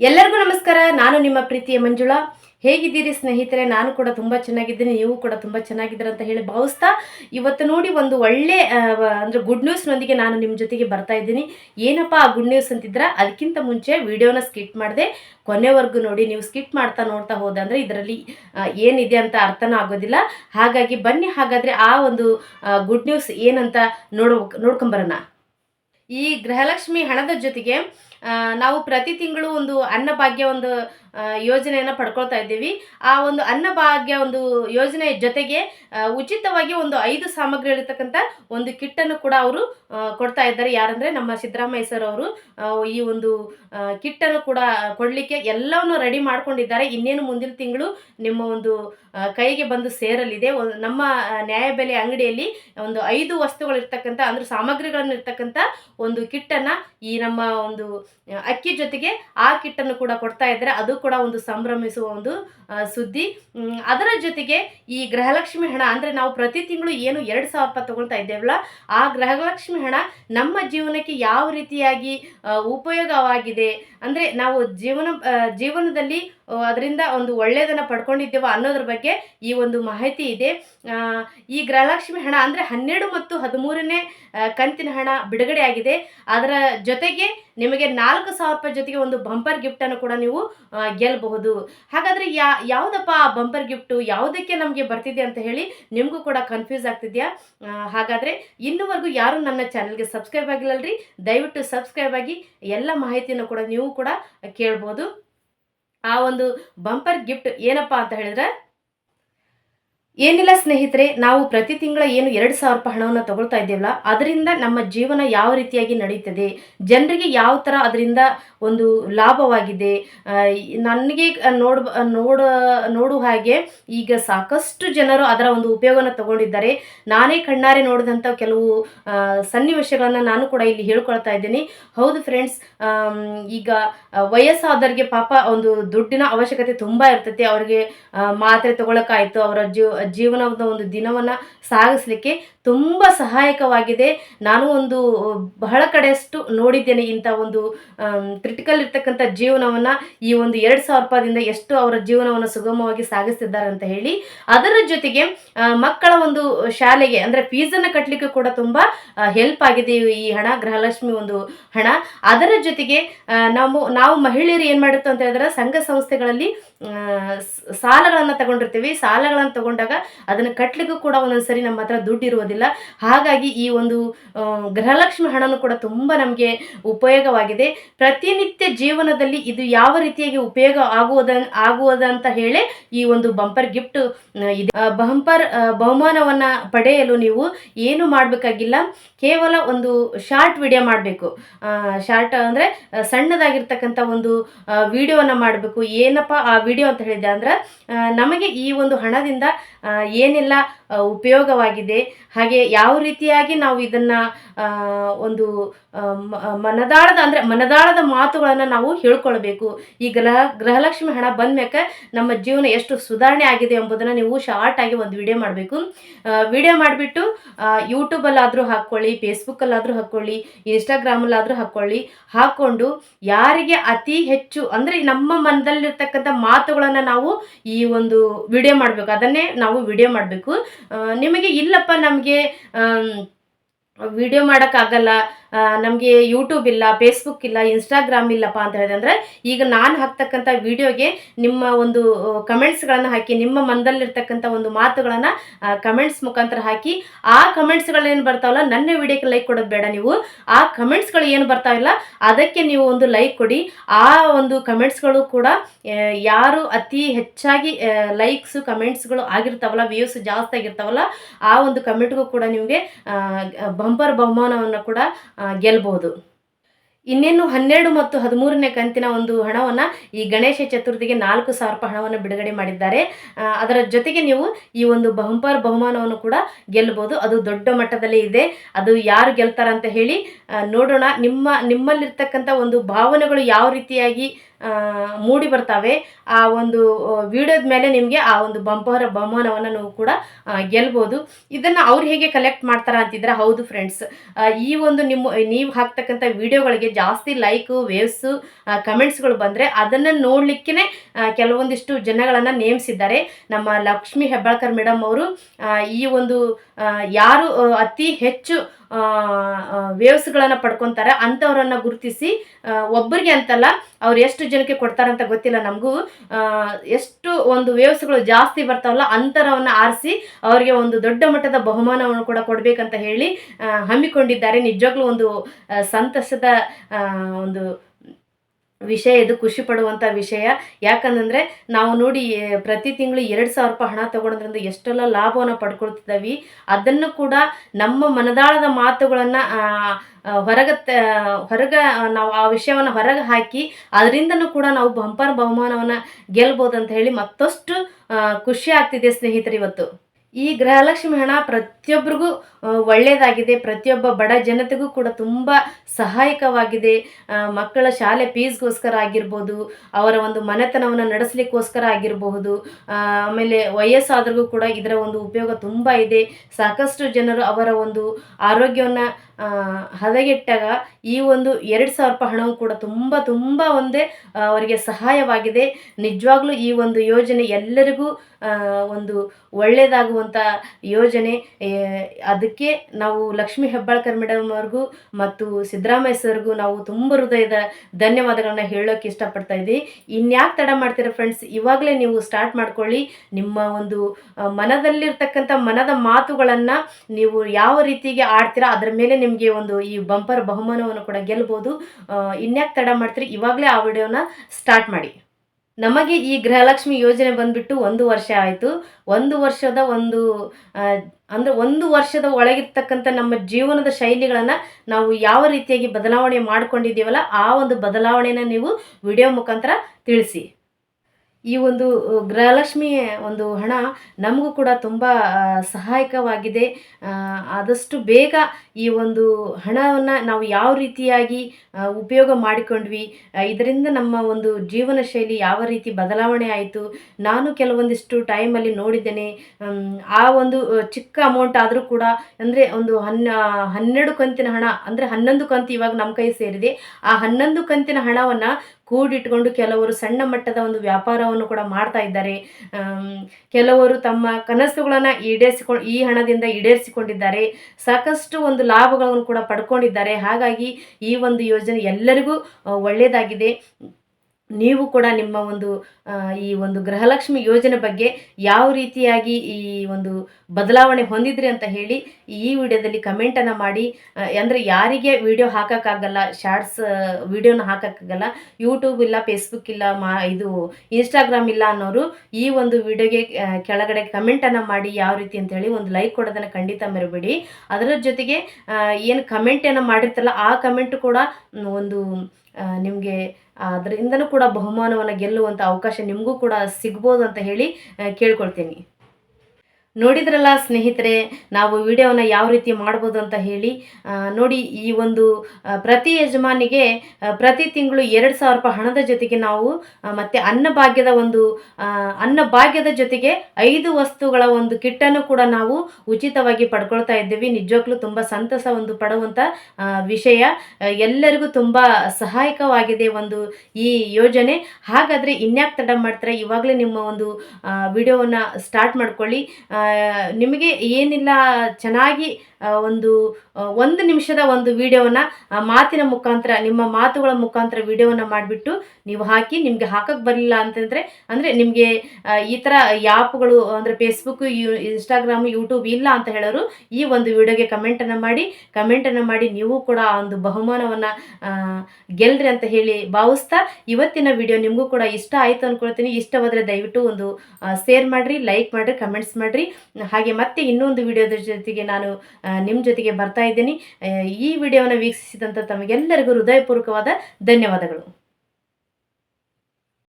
ಎಲ್ಲರಿಗೂ ನಮಸ್ಕಾರ. ನಾನು ನಿಮ್ಮ ಪ್ರೀತಿಯ ಮಂಜುಳಾ. ಹೇಗಿದ್ದೀರಿ ಸ್ನೇಹಿತರೆ? ನಾನು ಕೂಡ ತುಂಬ ಚೆನ್ನಾಗಿದ್ದೀನಿ. ನೀವು ಕೂಡ ತುಂಬ ಚೆನ್ನಾಗಿದ್ದೀರ ಅಂತ ಹೇಳಿ ಭಾವಿಸ್ತಾ ಇವತ್ತು ನೋಡಿ ಒಂದು ಒಳ್ಳೆ ಅಂದರೆ ಗುಡ್ ನ್ಯೂಸ್ನೊಂದಿಗೆ ನಾನು ನಿಮ್ಮ ಜೊತೆಗೆ ಬರ್ತಾ ಇದ್ದೀನಿ. ಏನಪ್ಪ ಆ ಗುಡ್ ನ್ಯೂಸ್ ಅಂತಿದ್ರೆ, ಅದಕ್ಕಿಂತ ಮುಂಚೆ ವಿಡಿಯೋನ ಸ್ಕಿಪ್ ಮಾಡಿದೆ, ಕೊನೆವರೆಗೂ ನೋಡಿ ನೀವು ಸ್ಕಿಪ್ ಮಾಡ್ತಾ ನೋಡ್ತಾ ಹೋದಂದ್ರೆ ಇದರಲ್ಲಿ ಏನಿದೆ ಅಂತ ಅರ್ಥನೂ ಆಗೋದಿಲ್ಲ. ಹಾಗಾಗಿ ಬನ್ನಿ, ಹಾಗಾದರೆ ಆ ಒಂದು ಗುಡ್ ನ್ಯೂಸ್ ಏನಂತ ನೋಡ್ಬೇಕು ನೋಡ್ಕೊಂಬರೋಣ. ಈ ಗೃಹಲಕ್ಷ್ಮಿ ಹಣದ ಜೊತೆಗೆ ನಾವು ಪ್ರತಿ ತಿಂಗಳು ಒಂದು ಅನ್ನಭಾಗ್ಯ ಒಂದು ಯೋಜನೆಯನ್ನು ಪಡ್ಕೊಳ್ತಾ ಇದ್ದೀವಿ. ಆ ಒಂದು ಅನ್ನಭಾಗ್ಯ ಒಂದು ಯೋಜನೆ ಜೊತೆಗೆ ಉಚಿತವಾಗಿ ಒಂದು ಐದು ಸಾಮಗ್ರಿಗಳಿರ್ತಕ್ಕಂಥ ಒಂದು ಕಿಟ್ಟನ್ನು ಕೂಡ ಅವರು ಕೊಡ್ತಾ ಇದ್ದಾರೆ. ಯಾರಂದರೆ ನಮ್ಮ ಸಿದ್ದರಾಮಯ್ಯ ಸರ್ ಅವರು ಈ ಒಂದು ಕಿಟ್ಟನ್ನು ಕೂಡ ಕೊಡಲಿಕ್ಕೆ ಎಲ್ಲವನ್ನು ರೆಡಿ ಮಾಡ್ಕೊಂಡಿದ್ದಾರೆ. ಇನ್ನೇನು ಮುಂದಿನ ತಿಂಗಳು ನಿಮ್ಮ ಒಂದು ಕೈಗೆ ಬಂದು ಸೇರಲಿದೆ. ನಮ್ಮ ನ್ಯಾಯಬೆಲೆ ಅಂಗಡಿಯಲ್ಲಿ ಒಂದು ಐದು ವಸ್ತುಗಳಿರ್ತಕ್ಕಂಥ, ಅಂದ್ರೆ ಸಾಮಗ್ರಿಗಳನ್ನು ಇರ್ತಕ್ಕಂಥ ಒಂದು ಕಿಟ್ಟನ್ನು ಈ ನಮ್ಮ ಒಂದು ಅಕ್ಕಿ ಜೊತೆಗೆ ಆ ಕಿಟ್ಟನ್ನು ಕೂಡ ಕೊಡ್ತಾ ಇದ್ದಾರೆ. ಅದು ಕೂಡ ಒಂದು ಸಂಭ್ರಮಿಸುವ ಒಂದು ಸುದ್ದಿ. ಅದರ ಜೊತೆಗೆ ಈ ಗೃಹಲಕ್ಷ್ಮಿ ಹಣ ಅಂದರೆ ನಾವು ಪ್ರತಿ ತಿಂಗಳು ಏನು ಎರಡು ಸಾವಿರ ರೂಪಾಯಿ ತಗೊಳ್ತಾ ಇದ್ದೇವಲ್ಲ, ಆ ಗೃಹಲಕ್ಷ್ಮಿ ಹಣ ನಮ್ಮ ಜೀವನಕ್ಕೆ ಯಾವ ರೀತಿಯಾಗಿ ಉಪಯೋಗವಾಗಿದೆ? ಅಂದರೆ ನಾವು ಜೀವನ ಜೀವನದಲ್ಲಿ ಅದರಿಂದ ಒಂದು ಒಳ್ಳೆಯದನ್ನು ಪಡ್ಕೊಂಡಿದ್ದೇವೆ ಅನ್ನೋದ್ರ ಬಗ್ಗೆ ಈ ಒಂದು ಮಾಹಿತಿ ಇದೆ. ಈ ಗೃಹಲಕ್ಷ್ಮಿ ಹಣ ಅಂದರೆ ಹನ್ನೆರಡು ಮತ್ತು ಹದಿಮೂರನೇ ಕಂತಿನ ಹಣ ಬಿಡುಗಡೆ ಆಗಿದೆ. ಅದರ ಜೊತೆಗೆ ನಿಮಗೆ ನಾಲ್ಕು ಸಾವಿರ ರೂಪಾಯಿ ಜೊತೆಗೆ ಒಂದು ಬಂಪರ್ ಗಿಫ್ಟನ್ನು ಕೂಡ ನೀವು ಗೆಲ್ಲಬಹುದು. ಹಾಗಾದರೆ ಯಾ, ಯಾವುದಪ್ಪ ಆ ಬಂಪರ್ ಗಿಫ್ಟು ಯಾವುದಕ್ಕೆ ನಮಗೆ ಬರ್ತಿದೆ ಅಂತ ಹೇಳಿ ನಿಮಗೂ ಕೂಡ ಕನ್ಫ್ಯೂಸ್ ಆಗ್ತಿದೆಯಾ? ಹಾಗಾದರೆ ಇನ್ನುವರೆಗೂ ಯಾರು ನನ್ನ ಚಾನಲ್ಗೆ ಸಬ್ಸ್ಕ್ರೈಬ್ ಆಗಿಲ್ಲಲ್ರಿ? ದಯವಿಟ್ಟು ಸಬ್ಸ್ಕ್ರೈಬ್ ಆಗಿ ಎಲ್ಲ ಮಾಹಿತಿಯನ್ನು ಕೂಡ ನೀವು ಕೂಡ ಕೇಳ್ಬೋದು. ಆ ಒಂದು ಬಂಪರ್ ಗಿಫ್ಟ್ ಏನಪ್ಪ ಅಂತ ಹೇಳಿದ್ರೆ ಏನಿಲ್ಲ ಸ್ನೇಹಿತರೆ, ನಾವು ಪ್ರತಿ ತಿಂಗಳ ಏನು ಎರಡು ಸಾವಿರ ರೂಪಾಯಿ ಹಣವನ್ನು ತಗೊಳ್ತಾ ಇದ್ದೇವಲ್ಲ, ಅದರಿಂದ ನಮ್ಮ ಜೀವನ ಯಾವ ರೀತಿಯಾಗಿ ನಡೀತದೆ, ಜನರಿಗೆ ಯಾವ ಥರ ಅದರಿಂದ ಒಂದು ಲಾಭವಾಗಿದೆ ನನಗೆ ನೋಡ ನೋಡ ನೋಡುವ ಹಾಗೆ ಈಗ ಸಾಕಷ್ಟು ಜನರು ಅದರ ಒಂದು ಉಪಯೋಗನ ತಗೊಂಡಿದ್ದಾರೆ. ನಾನೇ ಕಣ್ಣಾರೆ ನೋಡಿದಂಥ ಕೆಲವು ಸನ್ನಿವೇಶಗಳನ್ನು ನಾನು ಕೂಡ ಇಲ್ಲಿ ಹೇಳ್ಕೊಳ್ತಾ ಇದ್ದೀನಿ. ಹೌದು ಫ್ರೆಂಡ್ಸ್ ಈಗ ವಯಸ್ಸಾದವರಿಗೆ ಪಾಪ ಒಂದು ದುಡ್ಡಿನ ಅವಶ್ಯಕತೆ ತುಂಬ ಇರ್ತೈತಿ. ಅವರಿಗೆ ಮಾತ್ರೆ ತಗೊಳಕ್ಕಾಯ್ತು, ಅವರ ಜೀವ ಜೀವನದ ಒಂದು ದಿನವನ್ನು ಸಾಗಿಸ್ಲಿಕ್ಕೆ ತುಂಬ ಸಹಾಯಕವಾಗಿದೆ. ನಾನು ಒಂದು ಬಹಳ ಕಡೆಯಷ್ಟು ನೋಡಿದ್ದೇನೆ ಇಂಥ ಒಂದು ಕ್ರಿಟಿಕಲ್ ಇರ್ತಕ್ಕಂಥ ಜೀವನವನ್ನು ಈ ಒಂದು ಎರಡು ಸಾವಿರ ರೂಪಾಯಿಂದ ಎಷ್ಟು ಅವರ ಜೀವನವನ್ನು ಸುಗಮವಾಗಿ ಸಾಗಿಸ್ತಿದ್ದಾರೆ ಅಂತ ಹೇಳಿ. ಅದರ ಜೊತೆಗೆ ಮಕ್ಕಳ ಒಂದು ಶಾಲೆಗೆ, ಅಂದರೆ ಫೀಸನ್ನು ಕಟ್ಟಲಿಕ್ಕೆ ಕೂಡ ತುಂಬ ಹೆಲ್ಪ್ ಆಗಿದೆ ಈ ಹಣ, ಗೃಹಲಕ್ಷ್ಮಿ ಒಂದು ಹಣ. ಅದರ ಜೊತೆಗೆ ನಾವು ನಾವು ಮಹಿಳೆಯರು ಏನು ಮಾಡುತ್ತೋ ಅಂತ ಹೇಳಿದ್ರೆ ಸಂಘ ಸಂಸ್ಥೆಗಳಲ್ಲಿ ಸಾಲಗಳನ್ನು ತಗೊಂಡಿರ್ತೀವಿ. ಸಾಲಗಳನ್ನು ತಗೊಂಡಾಗ ಅದನ್ನು ಕಟ್ಟಲಿಕ್ಕೂ ಕೂಡ ಒಂದೊಂದು ಸರಿ ನಮ್ಮ ಹತ್ರ ದುಡ್ಡು ಇರುವುದಿಲ್ಲ ಹಾಗಾಗಿ ಈ ಒಂದು ಗೃಹಲಕ್ಷ್ಮಿ ಹಣನೂ ಕೂಡ ತುಂಬ ನಮಗೆ ಉಪಯೋಗವಾಗಿದೆ. ಪ್ರತಿನಿತ್ಯ ಜೀವನದಲ್ಲಿ ಇದು ಯಾವ ರೀತಿಯಾಗಿ ಉಪಯೋಗ ಆಗುವುದ, ಆಗುವುದಂತ ಹೇಳಿ ಈ ಒಂದು ಬಂಪರ್ ಗಿಫ್ಟ್ ಇದೆ. ಬಂಪರ್ ಬಹುಮಾನವನ್ನು ಪಡೆಯಲು ನೀವು ಏನು ಮಾಡಬೇಕಾಗಿಲ್ಲ. ಕೇವಲ ಒಂದು ಶಾರ್ಟ್ ವಿಡಿಯೋ ಮಾಡಬೇಕು. ಶಾರ್ಟ್ ಅಂದರೆ ಸಣ್ಣದಾಗಿರ್ತಕ್ಕಂಥ ಒಂದು ವಿಡಿಯೋನ ಮಾಡಬೇಕು. ಏನಪ್ಪ ಆ ವಿಡಿಯೋ ಅಂತ ಹೇಳಿದೆ ಅಂದ್ರೆ ನಮಗೆ ಈ ಒಂದು ಹಣದಿಂದ ಏನೆಲ್ಲ ಉಪಯೋಗವಾಗಿದೆ ಹಾಗೆ ಯಾವ ರೀತಿಯಾಗಿ ನಾವು ಇದನ್ನು ಒಂದು ಮನದಾಳದ ಅಂದರೆ ಮನದಾಳದ ಮಾತುಗಳನ್ನು ನಾವು ಹೇಳ್ಕೊಳ್ಬೇಕು. ಈ ಗ್ರಹ, ಗೃಹಲಕ್ಷ್ಮಿ ಹಣ ಬಂದ ಬಂದ್ಮ್ಯಾಕ ನಮ್ಮ ಜೀವನ ಎಷ್ಟು ಸುಧಾರಣೆ ಆಗಿದೆ ಎಂಬುದನ್ನು ನೀವು ಶಾರ್ಟ್ ಆಗಿ ಒಂದು ವಿಡಿಯೋ ಮಾಡಬೇಕು. ವಿಡಿಯೋ ಮಾಡಿಬಿಟ್ಟು ಯೂಟ್ಯೂಬಲ್ಲಾದರೂ ಹಾಕ್ಕೊಳ್ಳಿ ಫೇಸ್ಬುಕ್ಕಲ್ಲಾದರೂ ಹಾಕ್ಕೊಳ್ಳಿ ಇನ್ಸ್ಟಾಗ್ರಾಮಲ್ಲಾದರೂ ಹಾಕ್ಕೊಳ್ಳಿ. ಹಾಕ್ಕೊಂಡು ಯಾರಿಗೆ ಅತಿ ಹೆಚ್ಚು ಅಂದರೆ ನಮ್ಮ ಮನದಲ್ಲಿರ್ತಕ್ಕಂಥ ಮಾತುಗಳನ್ನು ನಾವು ಈ ಒಂದು ವಿಡಿಯೋ ಮಾಡಬೇಕು. ಅದನ್ನೇ ನಾವು ವಿಡಿಯೋ ಮಾಡಬೇಕು. ನಿಮಗೆ ಇಲ್ಲಪ್ಪ ನಮಗೆ ವಿಡಿಯೋ ಮಾಡೋಕ್ಕಾಗಲ್ಲ. ನಮಗೆ ಯೂಟ್ಯೂಬ್ ಇಲ್ಲ ಫೇಸ್ಬುಕ್ ಇಲ್ಲ ಇನ್ಸ್ಟಾಗ್ರಾಮ್ ಇಲ್ಲಪ್ಪ ಅಂತ ಹೇಳಿದೆ ಅಂದರೆ ಈಗ ನಾನು ಹಾಕ್ತಕ್ಕಂಥ ವಿಡಿಯೋಗೆ ನಿಮ್ಮ ಒಂದು ಕಮೆಂಟ್ಸ್ಗಳನ್ನು ಹಾಕಿ, ನಿಮ್ಮ ಮನದಲ್ಲಿರ್ತಕ್ಕಂಥ ಒಂದು ಮಾತುಗಳನ್ನು ಕಮೆಂಟ್ಸ್ ಮುಖಾಂತರ ಹಾಕಿ, ಆ ಕಮೆಂಟ್ಸ್ಗಳೇನು ಬರ್ತಾವಲ್ಲ, ನನ್ನ ವಿಡಿಯೋಕ್ಕೆ ಲೈಕ್ ಕೊಡೋದು ಬೇಡ ನೀವು. ಆ ಕಮೆಂಟ್ಸ್ಗಳು ಏನು ಬರ್ತಾವಿಲ್ಲ ಅದಕ್ಕೆ ನೀವು ಒಂದು ಲೈಕ್ ಕೊಡಿ. ಆ ಒಂದು ಕಮೆಂಟ್ಸ್ಗಳು ಕೂಡ ಯಾರು ಅತಿ ಹೆಚ್ಚಾಗಿ ಲೈಕ್ಸು ಕಮೆಂಟ್ಸ್ಗಳು ಆಗಿರ್ತಾವಲ್ಲ ವ್ಯೂಸ್ ಜಾಸ್ತಿ ಆಗಿರ್ತಾವಲ್ಲ, ಆ ಒಂದು ಕಮೆಂಟ್ಗೂ ಕೂಡ ನಿಮಗೆ ಬಂಪರ್ ಬಹುಮಾನವನ್ನು ಕೂಡ ಆ, ಗೆಲ್ಬಹುದು. ಇನ್ನೇನು ಹನ್ನೆರಡು ಮತ್ತು ಹದಿಮೂರನೇ ಕಂತಿನ ಒಂದು ಹಣವನ್ನು ಈ ಗಣೇಶ ಚತುರ್ಥಿಗೆ ನಾಲ್ಕು ಸಾವಿರ ರೂಪಾಯಿ ಹಣವನ್ನು ಬಿಡುಗಡೆ ಮಾಡಿದ್ದಾರೆ. ಅದರ ಜೊತೆಗೆ ನೀವು ಈ ಒಂದು ಬಂಪರ್ ಬಹುಮಾನವನ್ನು ಕೂಡ ಗೆಲ್ಲಬಹುದು ಅದು ದೊಡ್ಡ ಮಟ್ಟದಲ್ಲಿ ಇದೆ. ಅದು ಯಾರು ಗೆಲ್ತಾರಂತ ಹೇಳಿ ನೋಡೋಣ. ನಿಮ್ಮ ನಿಮ್ಮಲ್ಲಿರ್ತಕ್ಕಂಥ ಒಂದು ಭಾವನೆಗಳು ಯಾವ ರೀತಿಯಾಗಿ ಮೂಡಿ ಬರ್ತಾವೆ. ಆ ಒಂದು ವಿಡಿಯೋದ ಮೇಲೆ ನಿಮಗೆ ಆ ಒಂದು ಬಂಪರ್ ಬಹುಮಾನವನ್ನು ನೀವು ಕೂಡ ಗೆಲ್ಬೋದು. ಇದನ್ನು ಅವ್ರು ಹೇಗೆ ಕಲೆಕ್ಟ್ ಮಾಡ್ತಾರ ಅಂತಿದ್ರೆ ಹೌದು ಫ್ರೆಂಡ್ಸ್ ಈ ಒಂದು ನಿಮ್ಮ, ನೀವು ಹಾಕ್ತಕ್ಕಂಥ ವಿಡಿಯೋಗಳಿಗೆ ಜಾಸ್ತಿ ಲೈಕು ವೇವ್ಸು ಕಮೆಂಟ್ಸ್ಗಳು ಬಂದರೆ ಅದನ್ನು ನೋಡಲಿಕ್ಕೆ ಕೆಲವೊಂದಿಷ್ಟು ಜನಗಳನ್ನು ನೇಮಿಸಿದ್ದಾರೆ. ನಮ್ಮ ಲಕ್ಷ್ಮಿ ಹೆಬ್ಬಾಳ್ಕರ್ ಮೇಡಮ್ ಅವರು ಈ ಒಂದು ಯಾರು ಅತಿ ಹೆಚ್ಚು ವೇವ್ಸ್ಗಳನ್ನು ಪಡ್ಕೊತಾರೆ. ಅಂಥವ್ರನ್ನ ಗುರುತಿಸಿ ಒಬ್ಬರಿಗೆ ಅಂತಲ್ಲ, ಅವ್ರು ಎಷ್ಟು ಜನಕ್ಕೆ ಕೊಡ್ತಾರಂತ ಗೊತ್ತಿಲ್ಲ ನಮಗೂ. ಎಷ್ಟು ಒಂದು ವೇವ್ಸ್ಗಳು ಜಾಸ್ತಿ ಬರ್ತಾವಲ್ಲ, ಅಂತರವನ್ನು ಆರಿಸಿ ಅವರಿಗೆ ಒಂದು ದೊಡ್ಡ ಮಟ್ಟದ ಬಹುಮಾನವನ್ನು ಕೂಡ ಕೊಡಬೇಕಂತ ಹೇಳಿ ಹಮ್ಮಿಕೊಂಡಿದ್ದಾರೆ. ನಿಜವಾಗ್ಲೂ ಒಂದು ಸಂತಸದ ಒಂದು ವಿಷಯ ಇದು ಖುಷಿ ಪಡುವಂಥ ವಿಷಯ. ಯಾಕಂತಂದರೆ ನಾವು ನೋಡಿ ಪ್ರತಿ ತಿಂಗಳು ಎರಡು ಸಾವಿರ ರೂಪಾಯಿ ಹಣ ತಗೊಳೋದ್ರಿಂದ ಎಷ್ಟೆಲ್ಲ ಲಾಭವನ್ನು ಪಡ್ಕೊಳ್ತಿದ್ದೀವಿ ಅದನ್ನು ಕೂಡ ನಮ್ಮ ಮನದಾಳದ ಮಾತುಗಳನ್ನು ಹೊರಗೆ ಹೊರಗೆ, ನಾವು ಆ ವಿಷಯವನ್ನು ಹೊರಗೆ ಹಾಕಿ ಅದರಿಂದನೂ ಕೂಡ ನಾವು ಬಂಪರ್ ಬಹುಮಾನವನ್ನು ಗೆಲ್ಬೋದು ಅಂತ ಹೇಳಿ ಮತ್ತಷ್ಟು ಖುಷಿ ಆಗ್ತಿದೆ ಸ್ನೇಹಿತರೆ ಇವತ್ತು. ಈ ಗೃಹಲಕ್ಷ್ಮಿ ಹಣ ಪ್ರತಿಯೊಬ್ಬರಿಗೂ ಒಳ್ಳೆಯದಾಗಿದೆ ಪ್ರತಿಯೊಬ್ಬ ಬಡ ಜನತೆಗೂ ಕೂಡ ತುಂಬ ಸಹಾಯಕವಾಗಿದೆ. ಮಕ್ಕಳ ಶಾಲೆ ಫೀಸ್ಗೋಸ್ಕರ ಆಗಿರ್ಬೋದು, ಅವರ ಒಂದು ಮನೆತನವನ್ನು ನಡೆಸಲಿಕ್ಕೋಸ್ಕರ ಆಗಿರಬಹುದು ಆಮೇಲೆ ವಯಸ್ಸಾದ್ರಿಗೂ ಕೂಡ ಇದರ ಒಂದು ಉಪಯೋಗ ತುಂಬ ಇದೆ. ಸಾಕಷ್ಟು ಜನರು ಅವರ ಒಂದು ಆರೋಗ್ಯವನ್ನು ಹದಗೆಟ್ಟಾಗ ಈ ಒಂದು ಎರಡು ಸಾವಿರ ರೂಪಾಯಿ ಹಣವು ಕೂಡ ತುಂಬ ತುಂಬ ಒಂದೇ ಅವರಿಗೆ ಸಹಾಯವಾಗಿದೆ. ನಿಜವಾಗ್ಲೂ ಈ ಒಂದು ಯೋಜನೆ ಎಲ್ಲರಿಗೂ ಒಂದು ಒಳ್ಳೆಯದಾಗುವಂಥ ಯೋಜನೆ. ಅದಕ್ಕೆ ನಾವು ಲಕ್ಷ್ಮೀ ಹೆಬ್ಬಾಳ್ಕರ್ ಮೇಡಮ್ ಅವ್ರಿಗೂ ಮತ್ತು ಸಿದ್ದರಾಮಯ್ಯ ಸರ್ಗೂ ನಾವು ತುಂಬ ಹೃದಯದ ಧನ್ಯವಾದಗಳನ್ನ ಹೇಳೋಕೆ ಇಷ್ಟಪಡ್ತಾ ಇದ್ದೀವಿ. ಇನ್ಯಾಕೆ ತಡ ಮಾಡ್ತೀರಾ ಫ್ರೆಂಡ್ಸ್ ಇವಾಗಲೇ ನೀವು ಸ್ಟಾರ್ಟ್ ಮಾಡ್ಕೊಳ್ಳಿ. ನಿಮ್ಮ ಒಂದು ಮನದಲ್ಲಿರ್ತಕ್ಕಂಥ ಮನದ ಮಾತುಗಳನ್ನು ನೀವು ಯಾವ ರೀತಿಗೆ ಆಡ್ತೀರಾ, ಅದರ ಮೇಲೆ ನಿಮಗೆ ಒಂದು ಈ ಬಂಪರ್ ಬಹುಮಾನವನ್ನು ಕೂಡ ಗೆಲ್ಬೋದು. ಇನ್ಯಾಕೆ ತಡ ಮಾಡ್ತೀರಿ? ಇವಾಗಲೇ ಆ ವಿಡಿಯೋನ ಸ್ಟಾರ್ಟ್ ಮಾಡಿ. ನಮಗೆ ಈ ಗೃಹಲಕ್ಷ್ಮಿ ಯೋಜನೆ ಬಂದ್ಬಿಟ್ಟು ಒಂದು ವರ್ಷ ಆಯಿತು. ಒಂದು ವರ್ಷದ ಒಂದು ಅಂದರೆ ಒಂದು ವರ್ಷದ ಒಳಗಿರ್ತಕ್ಕಂಥ ನಮ್ಮ ಜೀವನದ ಶೈಲಿಗಳನ್ನು ನಾವು ಯಾವ ರೀತಿಯಾಗಿ ಬದಲಾವಣೆ ಮಾಡ್ಕೊಂಡಿದ್ದೀವಲ್ಲ, ಆ ಒಂದು ಬದಲಾವಣೆನ ನೀವು ವಿಡಿಯೋ ಮುಖಾಂತರ ತಿಳಿಸಿ. ಈ ಒಂದು ಗೃಹಲಕ್ಷ್ಮಿಯ ಒಂದು ಹಣ ನಮಗೂ ಕೂಡ ತುಂಬ ಸಹಾಯಕವಾಗಿದೆ. ಆದಷ್ಟು ಬೇಗ ಈ ಒಂದು ಹಣವನ್ನು ನಾವು ಯಾವ ರೀತಿಯಾಗಿ ಉಪಯೋಗ ಮಾಡಿಕೊಂಡ್ವಿ ಇದರಿಂದ ನಮ್ಮ ಒಂದು ಜೀವನ ಶೈಲಿ ಯಾವ ರೀತಿ ಬದಲಾವಣೆ ಆಯಿತು, ನಾನು ಕೆಲವೊಂದಿಷ್ಟು ಟೈಮಲ್ಲಿ ನೋಡಿದ್ದೇನೆ. ಆ ಒಂದು ಚಿಕ್ಕ ಅಮೌಂಟ್ ಆದರೂ ಕೂಡ ಅಂದರೆ ಒಂದು ಹನ್ನ, ಹನ್ನೆರಡು ಕಂತಿನ ಹಣ, ಅಂದರೆ ಹನ್ನೊಂದು ಕಂತು ಇವಾಗ ನಮ್ಮ ಕೈ ಸೇರಿದೆ. ಆ ಹನ್ನೊಂದು ಕಂತಿನ ಹಣವನ್ನು ಕೂಡಿಟ್ಕೊಂಡು ಕೆಲವರು ಸಣ್ಣ ಮಟ್ಟದ ಒಂದು ವ್ಯಾಪಾರವನ್ನು ಕೂಡ ಮಾಡ್ತಾ ಇದ್ದಾರೆ. ಕೆಲವರು ತಮ್ಮ ಕನಸುಗಳನ್ನು ಈಡೇರಿಸಿಕೊಂಡು ಈ ಹಣದಿಂದ ಈಡೇರಿಸಿಕೊಂಡಿದ್ದಾರೆ. ಸಾಕಷ್ಟು ಒಂದು ಲಾಭಗಳನ್ನು ಕೂಡ ಪಡ್ಕೊಂಡಿದ್ದಾರೆ. ಹಾಗಾಗಿ ಈ ಒಂದು ಯೋಜನೆ ಎಲ್ಲರಿಗೂ ಒಳ್ಳೆಯದಾಗಿದೆ ನೀವು ಕೂಡ ನಿಮ್ಮ ಒಂದು ಈ ಒಂದು ಗೃಹಲಕ್ಷ್ಮಿ ಯೋಜನೆ ಬಗ್ಗೆ ಯಾವ ರೀತಿಯಾಗಿ ಈ ಒಂದು ಬದಲಾವಣೆ ಹೊಂದಿದ್ರಿ ಅಂತ ಹೇಳಿ ಈ ವಿಡಿಯೋದಲ್ಲಿ ಕಮೆಂಟನ್ನು ಮಾಡಿ. ಅಂದರೆ ಯಾರಿಗೆ ವಿಡಿಯೋ ಹಾಕೋಕ್ಕಾಗಲ್ಲ ಶಾರ್ಟ್ಸ್ ವಿಡಿಯೋನ ಹಾಕೋಕ್ಕಾಗಲ್ಲ ಯೂಟ್ಯೂಬ್ ಇಲ್ಲ ಫೇಸ್ಬುಕ್ ಇಲ್ಲ, ಮಾ, ಇದು ಇನ್ಸ್ಟಾಗ್ರಾಮ್ ಇಲ್ಲ ಅನ್ನೋರು ಈ ಒಂದು ವಿಡಿಯೋಗೆ ಕೆಳಗಡೆ ಕಮೆಂಟನ್ನು ಮಾಡಿ ಯಾವ ರೀತಿ ಅಂತೇಳಿ ಒಂದು ಲೈಕ್ ಕೊಡೋದನ್ನು ಖಂಡಿತ ಮರಿಬೇಡಿ. ಅದರ ಜೊತೆಗೆ ಏನು ಕಮೆಂಟನ್ನು ಮಾಡಿರ್ತಲ್ಲ ಆ ಕಮೆಂಟ್ ಕೂಡ ಒಂದು ನಿಮಗೆ ಅದರಿಂದನೂ ಕೂಡ ಬಹುಮಾನವನ್ನು ಗೆಲ್ಲುವಂಥ ಅವಕಾಶ ನಿಮಗೂ ಕೂಡ ಸಿಗ್ಬೋದು ಅಂತ ಹೇಳಿ ಕೇಳ್ಕೊಳ್ತೀನಿ. ನೋಡಿದ್ರಲ್ಲ ಸ್ನೇಹಿತರೆ, ನಾವು ವಿಡಿಯೋನ ಯಾವ ರೀತಿ ಮಾಡ್ಬೋದು ಅಂತ ಹೇಳಿ ನೋಡಿ ಈ ಒಂದು ಪ್ರತಿ ಯಜಮಾನಿಗೆ ಪ್ರತಿ ತಿಂಗಳು ಎರಡು ಸಾವಿರ ರೂಪಾಯಿ ಹಣದ ಜೊತೆಗೆ ನಾವು ಮತ್ತು ಅನ್ನಭಾಗ್ಯದ ಒಂದು ಅನ್ನಭಾಗ್ಯದ ಜೊತೆಗೆ ಐದು ವಸ್ತುಗಳ ಒಂದು ಕಿಟ್ಟನ್ನು ಕೂಡ ನಾವು ಉಚಿತವಾಗಿ ಪಡ್ಕೊಳ್ತಾ ಇದ್ದೀವಿ. ನಿಜವಾಗ್ಲೂ ತುಂಬ ಸಂತಸ ಒಂದು ಪಡುವಂಥ ವಿಷಯ. ಎಲ್ಲರಿಗೂ ತುಂಬ ಸಹಾಯಕವಾಗಿದೆ ಒಂದು ಈ ಯೋಜನೆ. ಹಾಗಾದರೆ ಇನ್ಯಾಕೆ ತಡ ಮಾಡ್ತಾರೆ? ಇವಾಗಲೇ ನಿಮ್ಮ ಒಂದು ವಿಡಿಯೋವನ್ನು ಸ್ಟಾರ್ಟ್ ಮಾಡ್ಕೊಳ್ಳಿ. ನಿಮಗೆ ಏನಿಲ್ಲ ಚೆನ್ನಾಗಿ ಒಂದು ಒಂದು ನಿಮಿಷದ ಒಂದು ವಿಡಿಯೋವನ್ನು ಮಾತಿನ ಮುಖಾಂತರ, ನಿಮ್ಮ ಮಾತುಗಳ ಮುಖಾಂತರ ವಿಡಿಯೋವನ್ನು ಮಾಡಿಬಿಟ್ಟು ನೀವು ಹಾಕಿ ನಿಮಗೆ ಹಾಕಕ್ಕೆ ಬರಲಿಲ್ಲ ಅಂತಂದರೆ, ಅಂದರೆ ನಿಮಗೆ ಈ ಥರ ಆ್ಯಪ್ಗಳು ಅಂದರೆ ಫೇಸ್ಬುಕ್ ಯು ಇನ್ಸ್ಟಾಗ್ರಾಮ್ ಯೂಟ್ಯೂಬ್ ಇಲ್ಲ ಅಂತ ಹೇಳೋರು ಈ ಒಂದು ವಿಡಿಯೋಗೆ ಕಮೆಂಟನ್ನು ಮಾಡಿ ಕಮೆಂಟನ್ನು ಮಾಡಿ ನೀವು ಕೂಡ ಆ ಒಂದು ಬಹುಮಾನವನ್ನು ಗೆಲ್ರಿ ಅಂತ ಹೇಳಿ ಭಾವಿಸ್ತಾ ಇವತ್ತಿನ ವಿಡಿಯೋ ನಿಮಗೂ ಕೂಡ ಇಷ್ಟ ಆಯಿತು ಅಂದ್ಕೊಳ್ತೀನಿ ಇಷ್ಟವಾದರೆ ದಯವಿಟ್ಟು ಒಂದು ಶೇರ್ ಮಾಡಿರಿ ಲೈಕ್ ಮಾಡಿರಿ ಕಮೆಂಟ್ಸ್ ಮಾಡಿರಿ. ಹಾಗೆ ಮತ್ತೆ ಇನ್ನೊಂದು ವಿಡಿಯೋದ ಜೊತೆಗೆ ನಾನು ನಿಮ್ಮ ಜೊತೆಗೆ ಬರ್ತಾ ಇದ್ದೀನಿ. ಈ ವಿಡಿಯೋವನ್ನು ವೀಕ್ಷಿಸಿದಂಥ ತಮಗೆಲ್ಲರಿಗೂ ಹೃದಯಪೂರ್ವಕವಾದ ಧನ್ಯವಾದಗಳು.